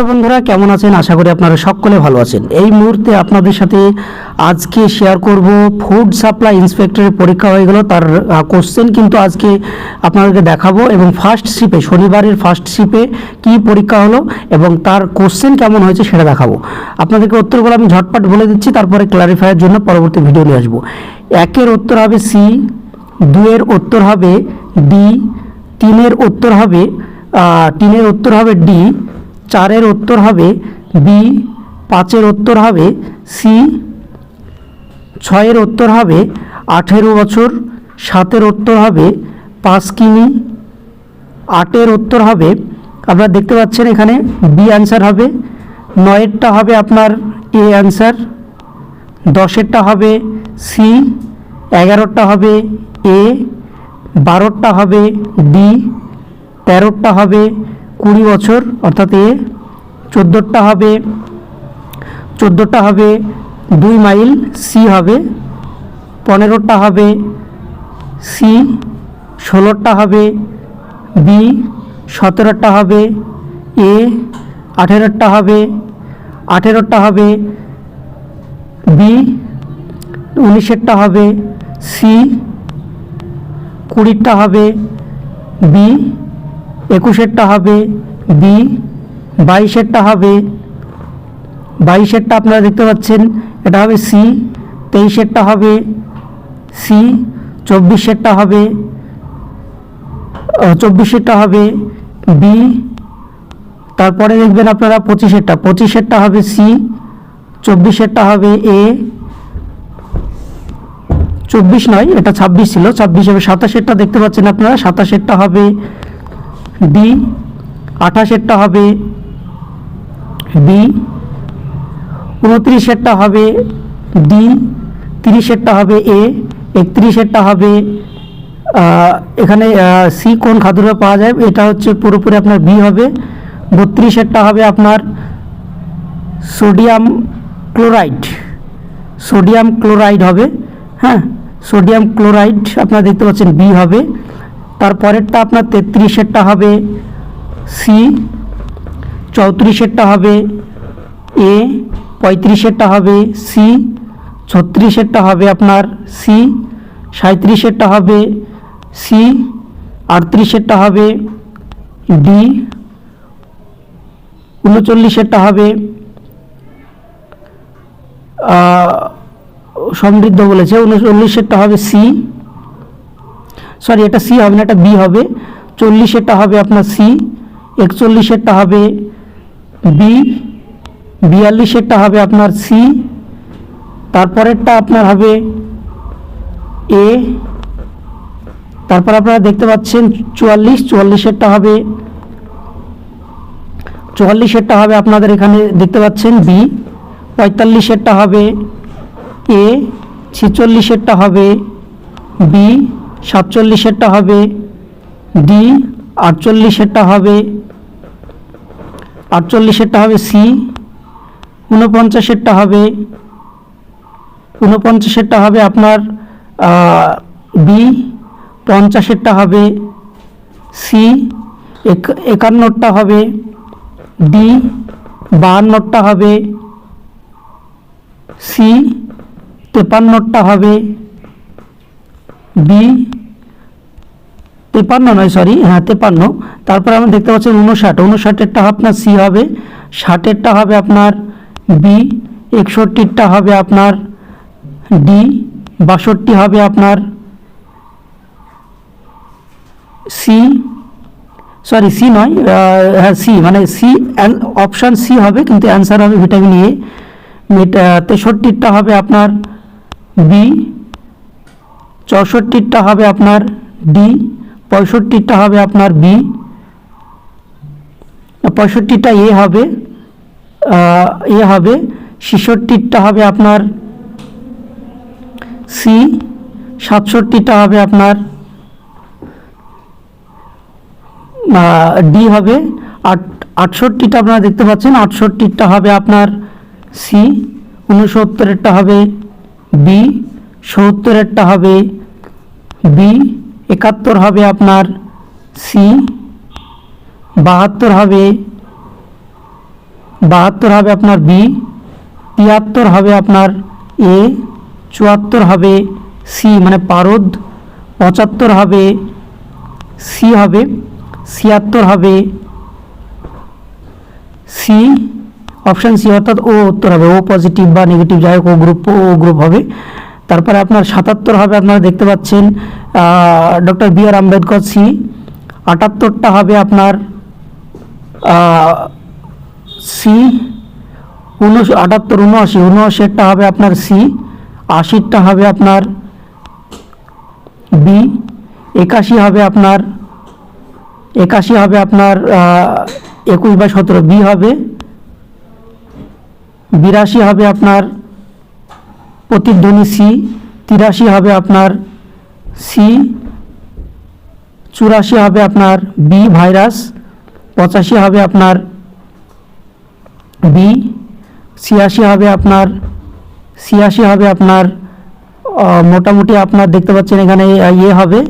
তো বন্ধুরা, কেমন আছেন? আশা করি আপনারা সকলে ভালো আছেন। এই মুহূর্তে আপনাদের সাথে আজকে শেয়ার করব ফুড সাপ্লাই ইন্সপেক্টরের পরীক্ষা হয়ে গেল, তার কোশ্চেন কিন্তু আজকে আপনাদেরকে দেখাবো এবং ফার্স্ট শিপে শনিবারের ফার্স্ট শিপে কি পরীক্ষা হলো এবং তার কোশ্চেন কেমন হয়েছে সেটা দেখাবো। আপনাদেরকে উত্তরগুলো আমি ঝটপট বলে দিচ্ছি, তারপরে ক্লারিফাইয়ের জন্য পরবর্তী ভিডিও নিয়ে আসব। একের উত্তর হবে সি দুয়ের উত্তর হবে ডি তিনের উত্তর হবে তিনের উত্তর হবে ডি চারের উত্তর হবে বি পাঁচের উত্তর হবে সি ছয়ের উত্তর হবে আঠেরো বছর, সাতের উত্তর হবে পাঁচ কিমি, আটের উত্তর হবে, আপনারা দেখতে পাচ্ছেন এখানে বি অ্যান্সার হবে, নয়েরটা হবে আপনার এ অ্যান্সার দশেরটা হবে সি এগারোটা হবে এ বারোটা হবে ডি তেরোটা হবে কুড়ি বছর, অর্থাৎ এ চোদ্দোটা হবে চোদ্দোটা হবে দুই মাইল, সি হবে পনেরোটা হবে সি ষোলোটা হবে বি সতেরোটা হবে এ আঠেরোটা হবে আঠেরোটা হবে বি, উনিশেরটা হবে সি কুড়িটা হবে বি একুশেরটা হবে বি বাইশেরটা হবে, বাইশেরটা আপনারা দেখতে পাচ্ছেন, এটা হবে সি তেইশেরটা হবে সি চব্বিশেরটা হবে চব্বিশেরটা হবে বি তারপরে দেখবেন আপনারা পঁচিশেরটা পঁচিশেরটা হবে সি চব্বিশেরটা হবে এ চব্বিশ নয়, এটা ছাব্বিশ ছিল, ছাব্বিশ হবে সাতাশেরটা দেখতে পাচ্ছেন আপনারা, সাতাশেরটা হবে ডি আঠাশেরটা হবে বি উনত্রিশেরটা হবে ডি তিরিশেরটা হবে এ একত্রিশেরটা হবে এখানে সি কোন খাদ্যটা পাওয়া যায়? এটা হচ্ছে পুরোপুরি আপনার বি হবে। বত্রিশেরটা হবে আপনার সোডিয়াম ক্লোরাইড। সোডিয়াম ক্লোরাইড হবে হ্যাঁ? সোডিয়াম ক্লোরাইড আপনারা দেখতে পাচ্ছেন বি হবে। তারপরেরটা আপনার তেত্রিশেরটা হবে সি চৌত্রিশেরটা হবে এ পঁয়ত্রিশেরটা হবে সি ছত্রিশেরটা হবে আপনার সি সাঁত্রিশেরটা হবে সি আটত্রিশেরটা হবে ডি উনচল্লিশেরটা হবে সমৃদ্ধ বলেছে, উনচল্লিশেরটা হবে সি সরি এটা সি হবে না, এটা বি হবে। চল্লিশেরটা হবে আপনার সি একচল্লিশেরটা হবে বি বিয়াল্লিশেরটা হবে আপনার সি তারপরেরটা আপনার হবে এ তারপর আপনারা দেখতে পাচ্ছেন চুয়াল্লিশ, চুয়াল্লিশেরটা হবে চুয়াল্লিশেরটা হবে আপনাদের এখানে দেখতে পাচ্ছেন বি পঁয়তাল্লিশেরটা হবে এ ছেচল্লিশেরটা হবে বি সাতচল্লিশেরটা হবে ডি, আটচল্লিশেরটা হবে আটচল্লিশেরটা হবে সি, ঊনপঞ্চাশেরটা হবে ঊনপঞ্চাশেরটা হবে আপনার বি, পঞ্চাশেরটা হবে সি, এক- একান্নটা হবে ডি বাহান্নটা হবে সি তেপান্নটা হবে বি, তেপান্ন নয় সরি হ্যাঁ তেপান্ন। তারপর আমরা দেখতে পাচ্ছি উনষাট উনষাটেরটা আপনার সি হবে। ষাটেরটা হবে আপনার বি। একষট্টিরটা হবে আপনার ডি। বাষট্টি হবে আপনার সি। সরি সি নয় হ্যাঁ সি মানে সি অপশান সি হবে, কিন্তু অ্যান্সার হবে ভিটামিন এ। তেষট্টিরটা হবে আপনার বি। চৌষট্টিরটা হবে আপনার ডি পঁয়ষট্টিরটা হবে আপনার বি, পঁয়ষট্টিটা এ হবে এ হবে ছেষট্টিরটা হবে আপনার সি, সাতষট্টিটা হবে আপনার ডি হবে, আট, আটষট্টিটা আপনারা দেখতে পাচ্ছেন, আটষট্টিটা হবে আপনার সি উনসত্তরেরটা হবে বি, সত্তরেরটা হবে বি একাত্তর হবে আপনার সি বাহাত্তর হবে বাহাত্তর হবে আপনার বি তিয়াত্তর হবে আপনার এ চুয়াত্তর হবে সি মানে পারদ, পঁচাত্তর হবে সি হবে, ছিয়াত্তর হবে সি অপশান সি অর্থাৎ ও উত্তর হবে ও পজিটিভ বা নেগেটিভ যাই হোক ও গ্রুপ ও গ্রুপ হবে। তারপরে আপনার সাতাত্তর হবে, আপনারা দেখতে পাচ্ছেন doctor B R Ambedkar C. আটাত্তরটা হবে আপনার সি। উনশ, আটাত্তর, উনআশি, উনআশিটা হবে আপনার সি। আশিরটা হবে আপনার বি। একাশি হবে আপনার, একাশি হবে আপনার একুশ বা সতেরো। বি হবে, বিরাশি হবে আপনার প্রতিধ্বনি সি, তিরাশি হবে আপনার সি, চুরাশি হবে আপনার বি ভাইরাস, পঁচাশি হবে আপনার বি, ছিয়াশি হবে আপনার, ছিয়াশি হবে আপনার মোটামুটি আপনার দেখতে পাচ্ছেন এখানে ইয়ে হবে,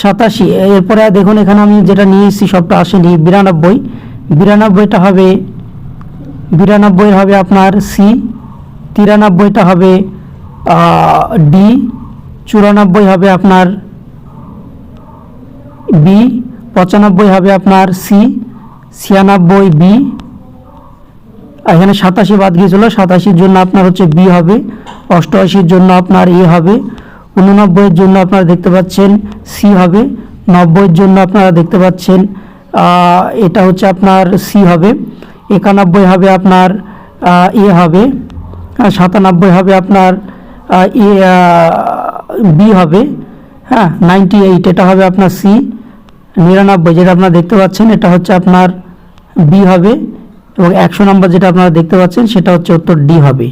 সাতাশি। এরপরে দেখুন এখানে আমি যেটা নিয়ে এসেছি সবটা আসেনি, বিরানব্বই। বিরানব্বইটা হবে বিরানব্বই হবে আপনার সি তিরানব্বইটা হবে ডি, চুরানব্বই হবে আপনার বি, পঁচানব্বই হবে আপনার সি, ছিয়ানব্বই বি। এখানে সাতাশি বাদ গিয়েছিল, সাতাশির জন্য আপনার হচ্ছে বি হবে, অষ্টআশির জন্য আপনার এ হবে, উননব্বইয়ের জন্য আপনারা দেখতে পাচ্ছেন সি হবে, নব্বইয়ের জন্য আপনারা দেখতে পাচ্ছেন এটা হচ্ছে আপনার সি হবে, একানব্বই হবে আপনার এ হবে। সাতানব্বই হবে আপনার বি হবে হ্যাঁ নাইনটি এইট এটা হবে আপনার সি নিরানব্বই, যেটা আপনারা দেখতে পাচ্ছেন, এটা হচ্ছে আপনার বি হবে, এবং একশো নম্বর যেটা আপনারা দেখতে পাচ্ছেন, সেটা হচ্ছে উত্তর ডি হবে।